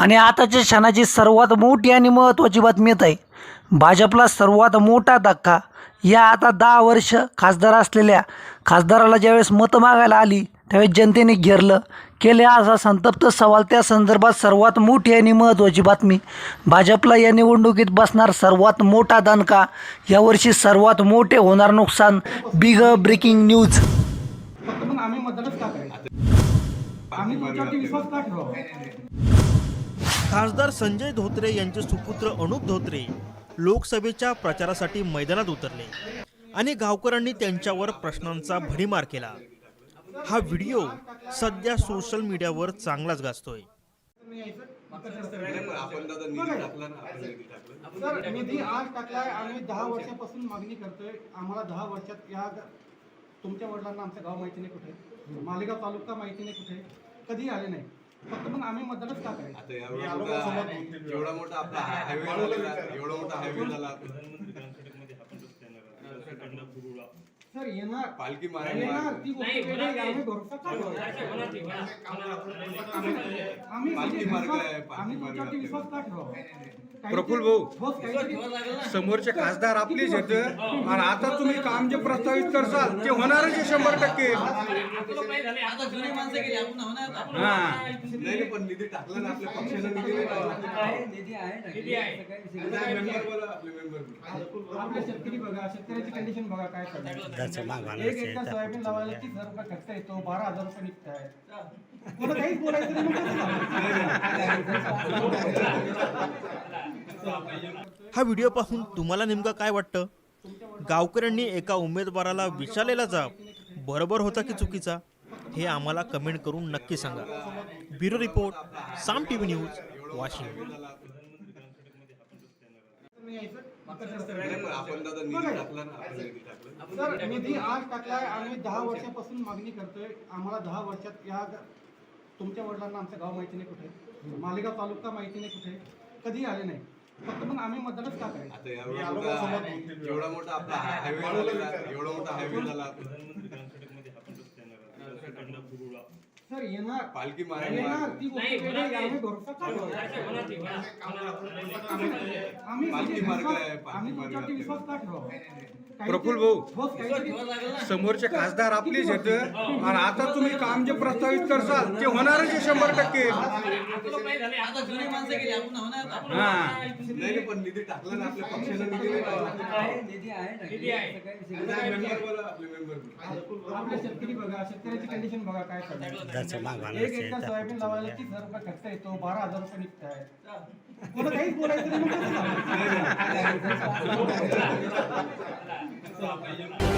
आणि आताच्या क्षणाची सर्वात मोठी आणि महत्त्वाची बातमी येत आहे. भाजपला सर्वात मोठा धक्का या आता दहा वर्ष खासदार असलेल्या खासदाराला ज्यावेळेस मतं मागायला आली त्यावेळेस जनतेने घेरलं केले असा संतप्त सवाल त्या संदर्भात सर्वात मोठी आणि महत्त्वाची बातमी. भाजपला या निवडणुकीत बसणार सर्वात मोठा दणका यावर्षी सर्वात मोठे होणार नुकसान बिग ब्रेकिंग न्यूज. आम्ही खासदार संजय धोत्रे यांचे सुपुत्र अनुप धोत्रे लोकसभेच्या प्रचारासाठी मैदानात उतरले आणि गावकऱ्यांनी त्यांच्यावर प्रश्नांचा भडीमार केला. हा व्हिडिओ सध्या सोशल मीडियावर चांगलाच गाजतोय. सर निधी आज टाकलाय आम्ही दहा वर्षापासून मागणी करतोय. आम्हाला दहा वर्षात या तुमच्या वडिलांना आमचं गाव माहिती नाही कुठे. मालेगाव तालुका माहिती नाही कुठे. कधी आले नाही. फक्त मग आम्ही मतदानच का करायचं? आता एवढा मोठा एवढा मोठा आपला हायवे झालेला एवढा मोठा हायवे झाला. सर येणार. पालखी मारायला येणार ती गोष्ट वेगळी आहे. आम्ही भरोसा का ठेवायचा? आम्ही पालखी मार्ग आहे, विश्वास- पालखी आम्ही मार्ग तुमच्यावरती आहे. विश्वास का ठेवावा काहीतरी- प्रफुल्ल भाऊ. काहीतरी- समोरचे खासदार आपलेच आहेत आणि आता तुम्ही काम जे प्रस्तावित करसाल ते होणारच आहे शंभर टक्के. हा. नाही नाही, पण निधी टाकला ना आपल्या पक्षाने निधी नाही टाकला. नाही, member बोला, आपले member बोला. आपले शेतकरी बघा शेतकऱ्याची कंडिशन बघा काय. एक एकर सोयाबीन लावायला तीस हजार रुपये खर्च येतो बारा हजार रुपये निघताय पुढं काहीच बोलायचं नाही? हा व्हिडिओ पाहून तुम्हाला नेमकं काय वाटतं? गावकऱ्यांनी एका उमेदवाराला विचारलेला जाब बरोबर होता की चुकीचा? हे आम्हाला कमेंट करून नक्की सांगा. Bureau report Saam T V news Washim. नाही, पण आपण दादा निधी टाकला ना आपण निधी टाकला. सर निधी आज टाकलाय आम्ही दहा वर्षापासून मागणी करतोय. आम्हाला दहा वर्षात या तुमच्या वडिलांना आमचं गाव माहिती नाही कुठे. मालेगाव तालुका माहिती नाही कुठे. कधी आले नाही. फक्त मग आम्ही मतदानच का करायचं? आता एवढा मोठा एवढा मोठा आपला हायवे एवढा मोठा हायवे झाला. सर येणार. पालखी मारायला येणार. ती गोष्ट वेगळी आहे. आम्ही भरोसा का ठेवायचा? आम्ही पालखी मार्ग आहे, विश्वास- पालखी आम्ही मार्ग तुमच्यावरती आहे. विश्वास का ठेवावा? प्रफुल्ल भाऊ. बस काहीतरी- समोरचे खासदार आपलेच आहेत आणि आता तुम्ही काम जे प्रस्तावित करसाल ते होणारच आहे शंभर टक्के. हा. नाही नाही, पण निधी टाकला ना आपल्या पक्षाने निधी नाही टाकला. नाही, member बोला, आपले member बोला. आपले शेतकरी बघा शेतकऱ्याची कंडिशन बघा काय त्याचं एक मागवायला एकदा सोयाबीन लावायला तीस हजार रुपये खर्च येतो? बारा हजार रुपये निघत बोलायचं